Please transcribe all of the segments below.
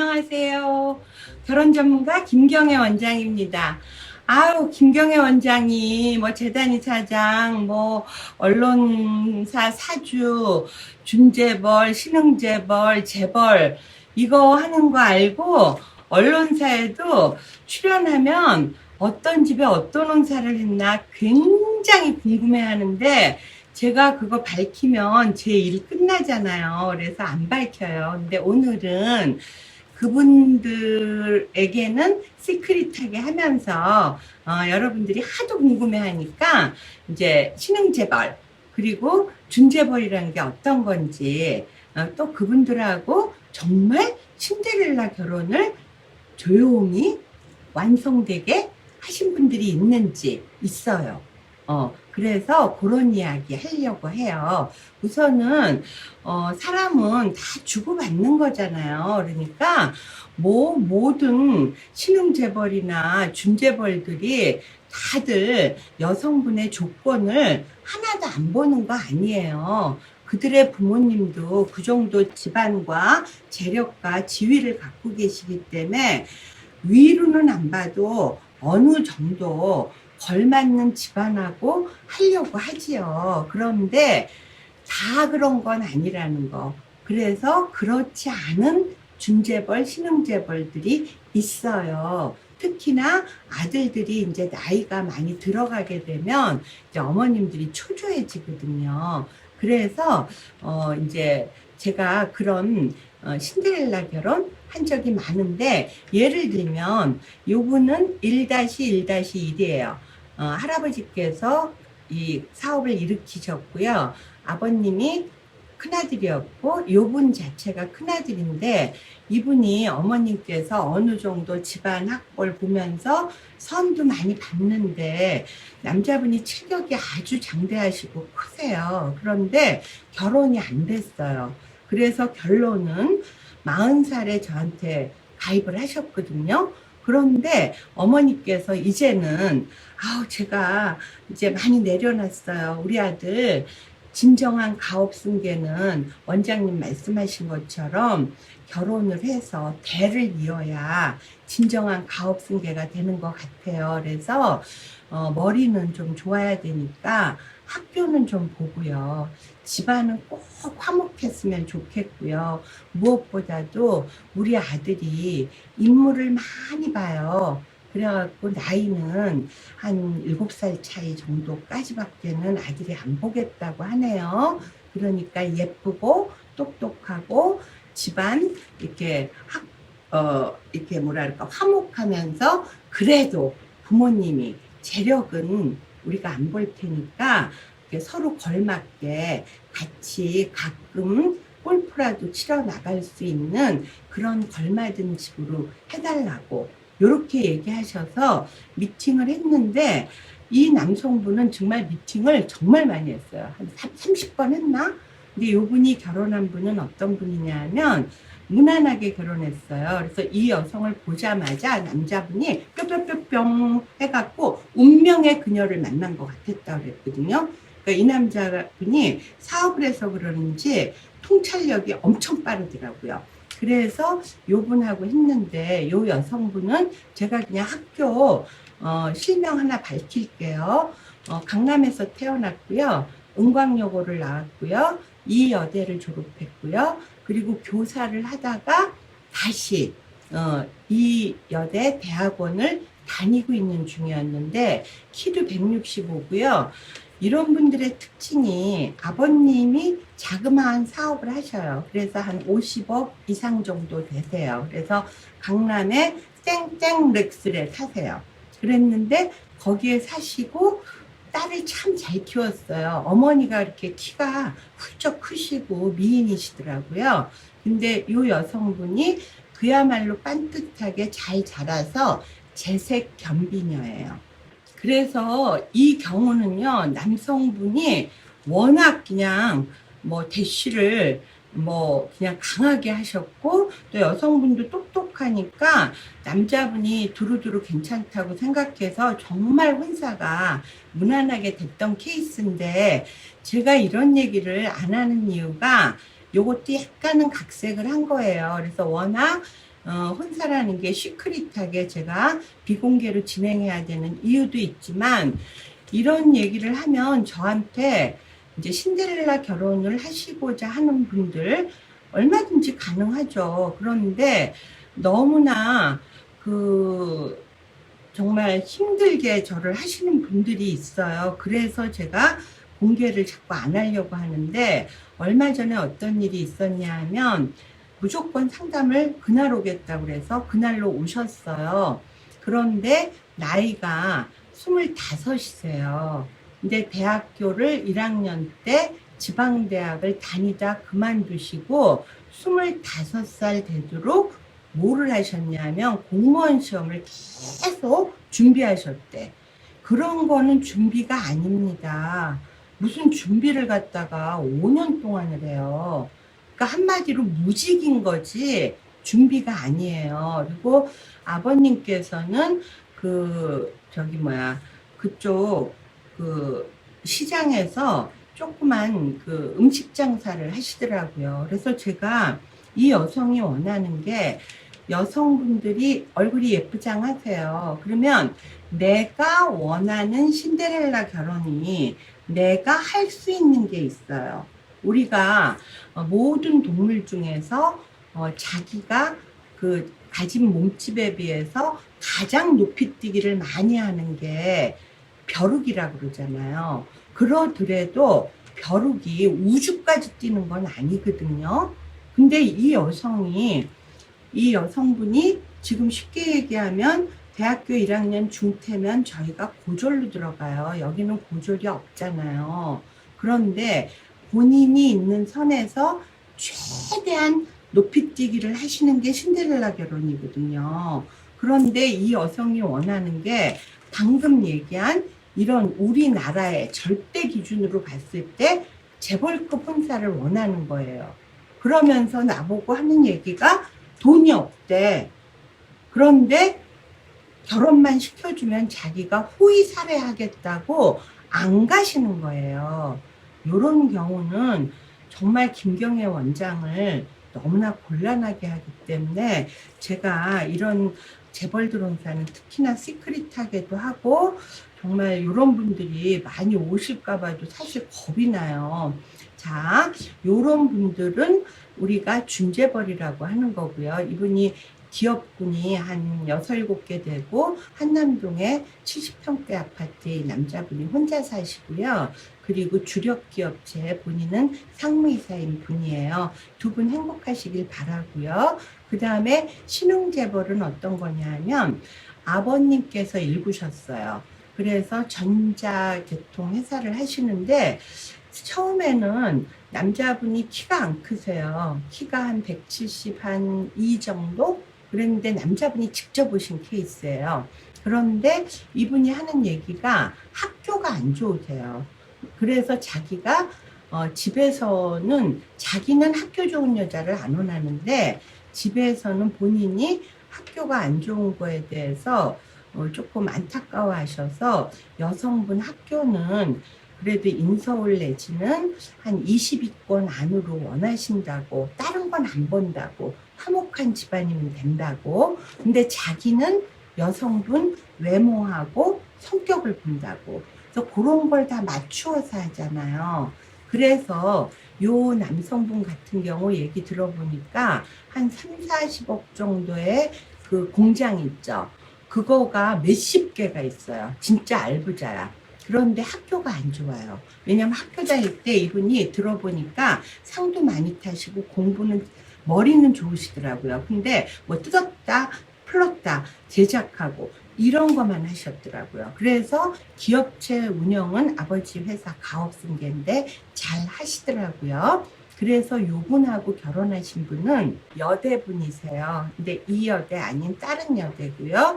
안녕하세요. 결혼 전문가 김경애 원장입니다. 아우, 김경애 원장이 뭐 재단 이 사장, 뭐 언론사 사주, 준재벌, 신흥재벌, 재벌 이거 하는 거 알고 언론사에도 출연하면 어떤 집에 어떤 원사를 했나 굉장히 궁금해 하는데 제가 그거 밝히면 제 일 끝나잖아요. 그래서 안 밝혀요. 근데 오늘은 그분들에게는 시크릿하게 하면서 어, 여러분들이 하도 궁금해 하니까 이제 신흥 재벌 그리고 준재벌이라는 게 어떤 건지 어, 또 그분들하고 정말 신데렐라 결혼을 조용히 완성되게 하신 분들이 있는지 있어요. 어, 그래서 그런 이야기 하려고 해요. 우선은, 어, 사람은 다 주고받는 거잖아요. 그러니까, 뭐, 모든 신흥재벌이나 준재벌들이 다들 여성분의 조건을 하나도 안 보는 거 아니에요. 그들의 부모님도 그 정도 집안과 재력과 지위를 갖고 계시기 때문에 위로는 안 봐도 어느 정도 걸맞는 집안하고 하려고 하지요. 그런데 다 그런 건 아니라는 거. 그래서 그렇지 않은 준재벌, 신흥재벌들이 있어요. 특히나 아들들이 이제 나이가 많이 들어가게 되면 이제 어머님들이 초조해지거든요. 그래서 어 이제 제가 그런 어, 신데렐라 결혼 한 적이 많은데 예를 들면 요분은 1-1-1이에요. 어, 할아버지께서 이 사업을 일으키셨고요. 아버님이 큰아들이었고 요분 자체가 큰아들인데 이분이 어머님께서 어느 정도 집안 학벌 보면서 선도 많이 받는데 남자분이 체격이 아주 장대하시고 크세요. 그런데 결혼이 안 됐어요. 그래서 결론은 40살에 저한테 가입을 하셨거든요. 그런데 어머니께서 이제는 아우 제가 이제 많이 내려놨어요. 우리 아들 진정한 가업 승계는 원장님 말씀하신 것처럼 결혼을 해서 대를 이어야 진정한 가업 승계가 되는 것 같아요. 그래서 어, 머리는 좀 좋아야 되니까 학교는 좀 보고요. 집안은 꼭 화목했으면 좋겠고요. 무엇보다도 우리 아들이 인물을 많이 봐요. 그래갖고 나이는 한 7살 차이 정도까지밖에는 아들이 안 보겠다고 하네요. 그러니까 예쁘고 똑똑하고 집안 이렇게 학, 어, 이렇게 뭐랄까 화목하면서 그래도 부모님이 재력은 우리가 안 볼 테니까 서로 걸맞게 같이 가끔 골프라도 치러 나갈 수 있는 그런 걸맞은 집으로 해달라고 이렇게 얘기하셔서 미팅을 했는데 이 남성분은 정말 미팅을 정말 많이 했어요. 한 30번 했나? 근데 요 분이 결혼한 분은 어떤 분이냐면 무난하게 결혼했어요. 그래서 이 여성을 보자마자 남자분이 뿅뿅뿅뿅 해갖고 운명의 그녀를 만난 것 같았다 그랬거든요. 그러니까 이 남자분이 사업을 해서 그러는지 통찰력이 엄청 빠르더라고요. 그래서 요 분하고 했는데 요 여성분은 제가 그냥 학교 어, 실명 하나 밝힐게요. 어, 강남에서 태어났고요. 은광여고를 나왔고요. 이 여대를 졸업했고요. 그리고 교사를 하다가 다시 어, 이 여대 대학원을 다니고 있는 중이었는데 키도 165고요. 이런 분들의 특징이 아버님이 자그마한 사업을 하셔요. 그래서 한 50억 이상 정도 되세요. 그래서 강남에 땡땡 렉스를 사세요. 그랬는데 거기에 사시고 딸을 참 잘 키웠어요. 어머니가 이렇게 키가 훌쩍 크시고 미인이시더라고요. 근데 이 여성분이 그야말로 빤듯하게 잘 자라서 재색 겸비녀예요. 그래서 이 경우는요, 남성분이 워낙 그냥 뭐 대쉬를 뭐 그냥 강하게 하셨고 또 여성분도 똑똑하니까 남자분이 두루두루 괜찮다고 생각해서 정말 혼사가 무난하게 됐던 케이스인데 제가 이런 얘기를 안 하는 이유가 요것도 약간은 각색을 한 거예요. 그래서 워낙 어, 혼사라는 게 시크릿하게 제가 비공개로 진행해야 되는 이유도 있지만 이런 얘기를 하면 저한테 이제 신데렐라 결혼을 하시고자 하는 분들 얼마든지 가능하죠. 그런데 너무나 그 정말 힘들게 저를 하시는 분들이 있어요. 그래서 제가 공개를 자꾸 안 하려고 하는데 얼마 전에 어떤 일이 있었냐 하면 무조건 상담을 그날 오겠다고 그래서 그날로 오셨어요. 그런데 나이가 25이세요. 근데 대학교를 1학년 때 지방대학을 다니다 그만두시고 25살 되도록 뭐를 하셨냐면 공무원 시험을 계속 준비하셨대. 그런 거는 준비가 아닙니다. 무슨 준비를 갖다가 5년 동안을 해요. 그러니까 한마디로 무직인 거지 준비가 아니에요. 그리고 아버님께서는 그 저기 뭐야 그쪽 그 시장에서 조그만 그 음식 장사를 하시더라고요. 그래서 제가 이 여성이 원하는 게 여성분들이 얼굴이 예쁘장하세요. 그러면 내가 원하는 신데렐라 결혼이 내가 할 수 있는 게 있어요. 우리가 어, 모든 동물 중에서 어, 자기가 그 가진 몸집에 비해서 가장 높이 뛰기를 많이 하는 게 벼룩이라고 그러잖아요. 그러더라도 벼룩이 우주까지 뛰는 건 아니거든요. 근데 이 여성이, 이 여성분이 지금 쉽게 얘기하면 대학교 1학년 중퇴면 저희가 고졸로 들어가요. 여기는 고졸이 없잖아요. 그런데 본인이 있는 선에서 최대한 높이 뛰기를 하시는 게 신데렐라 결혼이거든요. 그런데 이 여성이 원하는 게 방금 얘기한 이런 우리나라의 절대 기준으로 봤을 때 재벌급 혼사를 원하는 거예요. 그러면서 나보고 하는 얘기가 돈이 없대. 그런데 결혼만 시켜주면 자기가 호의 살해하겠다고 안 가시는 거예요. 이런 경우는 정말 김경애 원장을 너무나 곤란하게 하기 때문에 제가 이런 재벌 드론사는 특히나 시크릿하게도 하고 정말 이런 분들이 많이 오실까 봐도 사실 겁이 나요. 자, 이런 분들은 우리가 준재벌이라고 하는 거고요. 이분이 기업군이 한 여섯 일곱 개 되고 한남동에 70평대 아파트에 남자분이 혼자 사시고요. 그리고 주력 기업체 본인은 상무이사인 분이에요. 두 분 행복하시길 바라고요. 그 다음에 신흥재벌은 어떤 거냐 하면 아버님께서 일구셨어요. 그래서 전자계통 회사를 하시는데 처음에는 남자분이 키가 안 크세요. 키가 한 170, 한 2 정도? 그랬는데 남자분이 직접 오신 케이스예요. 그런데 이분이 하는 얘기가 학교가 안 좋으세요. 그래서 자기가 어, 집에서는 자기는 학교 좋은 여자를 안 원하는데 집에서는 본인이 학교가 안 좋은 거에 대해서 어, 조금 안타까워 하셔서 여성분 학교는 그래도 인서울 내지는 한 20위권 안으로 원하신다고 다른 건 안 본다고 화목한 집안이면 된다고. 근데 자기는 여성분 외모하고 성격을 본다고. 그래서 그런 걸 다 맞추어서 하잖아요 그래서 요 남성분 같은 경우 얘기 들어보니까 한 3, 40억 정도의 그 공장 있죠 그거가 몇십 개가 있어요 진짜 알부자야 그런데 학교가 안 좋아요. 왜냐면 학교 다닐 때 이분이 들어보니까 상도 많이 타시고 공부는 머리는 좋으시더라고요. 근데 뭐 뜯었다, 풀었다, 제작하고 이런 것만 하셨더라고요. 그래서 기업체 운영은 아버지 회사 가업승계인데 잘 하시더라고요. 그래서 요분하고 결혼하신 분은 여대분이세요. 근데 이 여대 아닌 다른 여대고요.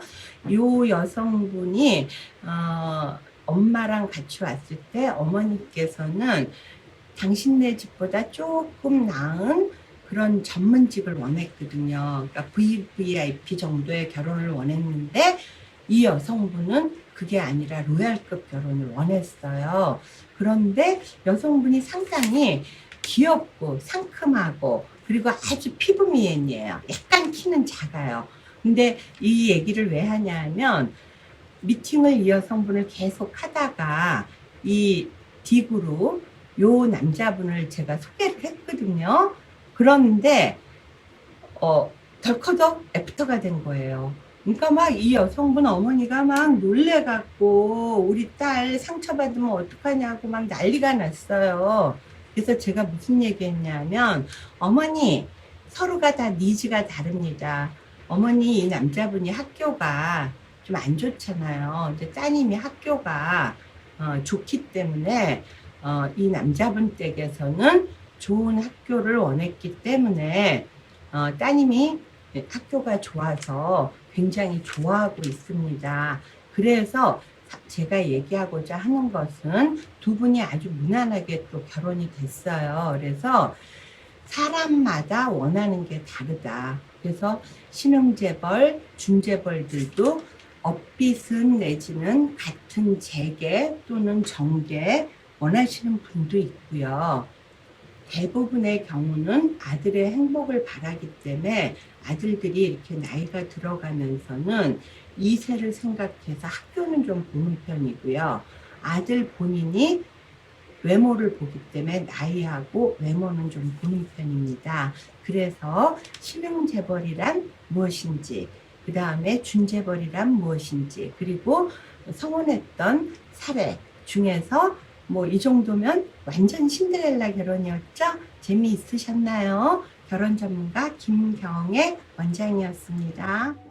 요 여성분이 어 엄마랑 같이 왔을 때 어머니께서는 당신네 집보다 조금 나은 그런 전문직을 원했거든요. 그러니까 VVIP 정도의 결혼을 원했는데 이 여성분은 그게 아니라 로얄급 결혼을 원했어요. 그런데 여성분이 상당히 귀엽고 상큼하고 그리고 아주 피부 미인이에요. 약간 키는 작아요. 근데 이 얘기를 왜 하냐 하면 미팅을 이 여성분을 계속 하다가 이 딕으로 요 남자분을 제가 소개를 했거든요. 그런데 어 덜커덕 애프터가 된 거예요. 그러니까 막 이 여성분 어머니가 막 놀래갖고 우리 딸 상처받으면 어떡하냐고 막 난리가 났어요. 그래서 제가 무슨 얘기했냐면 어머니 서로가 다 니즈가 다릅니다. 어머니 이 남자분이 학교가 좀 안 좋잖아요. 이제 따님이 학교가 어, 좋기 때문에 어, 이 남자분 댁에서는 좋은 학교를 원했기 때문에 어, 따님이 학교가 좋아서 굉장히 좋아하고 있습니다. 그래서 사- 제가 얘기하고자 하는 것은 두 분이 아주 무난하게 또 결혼이 됐어요. 그래서 사람마다 원하는 게 다르다. 그래서 신흥재벌, 준재벌들도 업빚은 내지는 같은 재계 또는 정계 원하시는 분도 있고요. 대부분의 경우는 아들의 행복을 바라기 때문에 아들들이 이렇게 나이가 들어가면서는 이세를 생각해서 학교는 좀 보는 편이고요. 아들 본인이 외모를 보기 때문에 나이하고 외모는 좀 보는 편입니다. 그래서 신흥재벌이란 무엇인지, 그 다음에 준재벌이란 무엇인지, 그리고 성혼했던 사례 중에서 뭐 이 정도면 완전 신데렐라 결혼이었죠? 재미있으셨나요? 결혼 전문가 김경애 원장이었습니다.